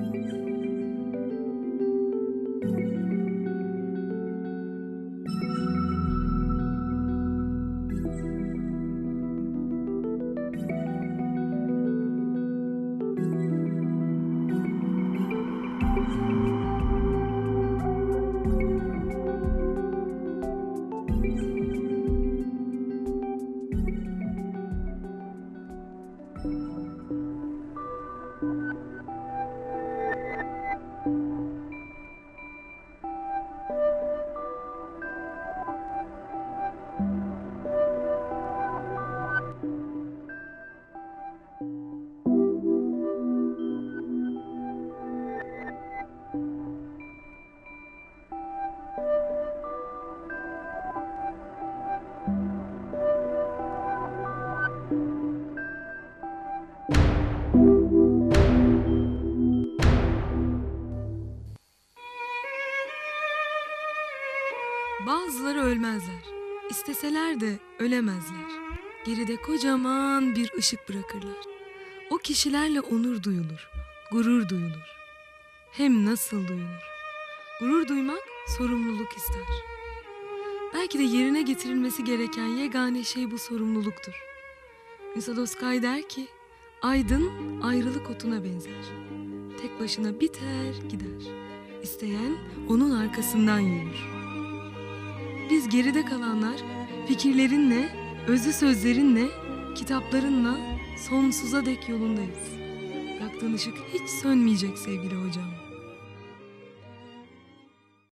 thank mm -hmm. you Bazıları ölmezler. İsteseler de ölemezler. Geride kocaman bir ışık bırakırlar. O kişilerle onur duyulur, gurur duyulur. Hem nasıl duyulur? Gurur duymak sorumluluk ister. Belki de yerine getirilmesi gereken yegane şey bu sorumluluktur. Müsadoskay der ki, aydın ayrılık otuna benzer. Tek başına biter gider. İsteyen onun arkasından yürür. Biz geride kalanlar fikirlerinle, özlü sözlerinle, kitaplarınla sonsuza dek yolundayız. Yaktığın ışık hiç sönmeyecek sevgili hocam.